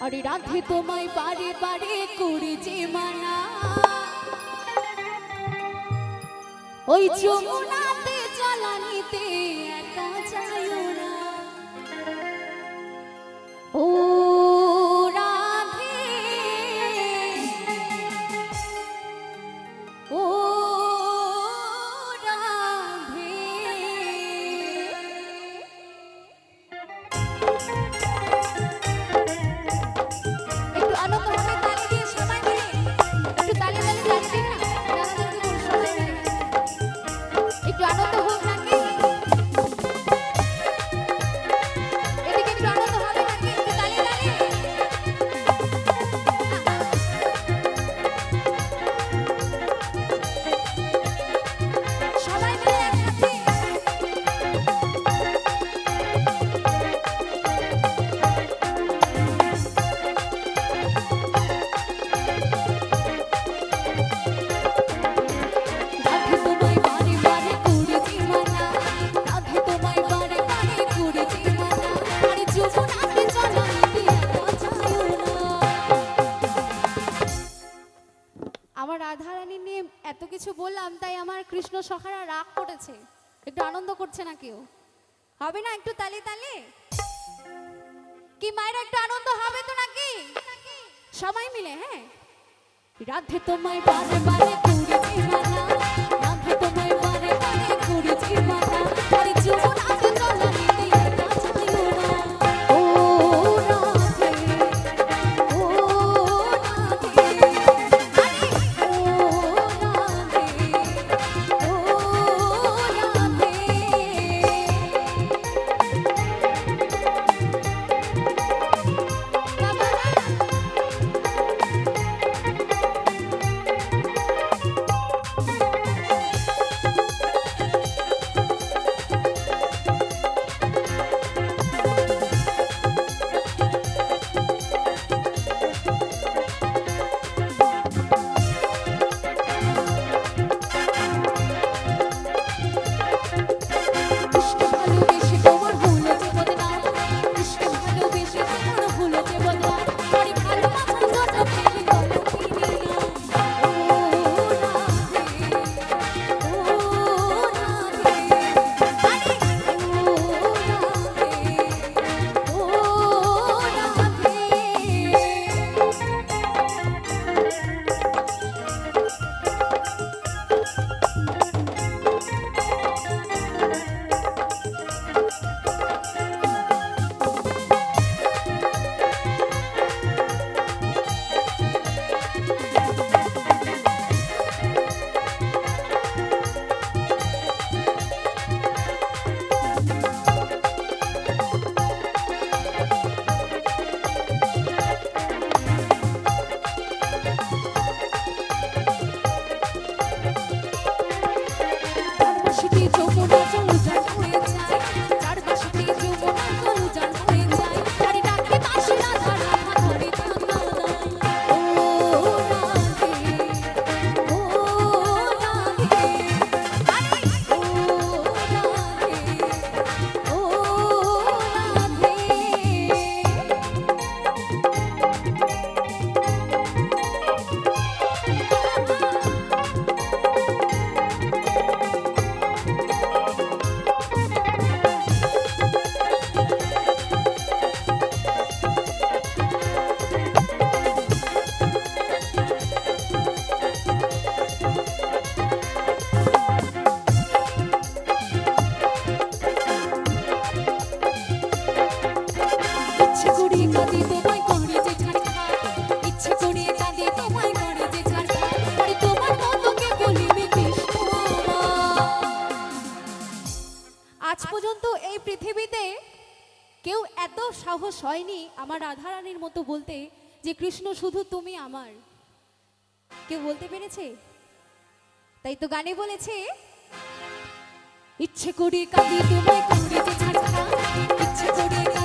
আরে রাধে তোমায় বারে বারে করেছি মানা ওই যমুনাতে এত কিছু বললাম, তাই আমার কৃষ্ণ সখারা রাগ করেছে। একটু আনন্দ করছে না কেউ? হবে না একটু তালে তালে? কি মায়ের একটু আনন্দ হবে তো নাকি? সবাই মিলে হ্যাঁ? রাধে তোমায় বারে বারে কুড়ি আজ পর্যন্ত এই পৃথিবীতে কেউ এত সাহস হয়নি আমার রাধারানীর মতো বলতে যে কৃষ্ণ শুধু তুমি আমার। কেউ বলতে পেরেছে? তাই তো গানে বলেছে, ইচ্ছে করি কাঁদি তুমি করি ইচ্ছে করি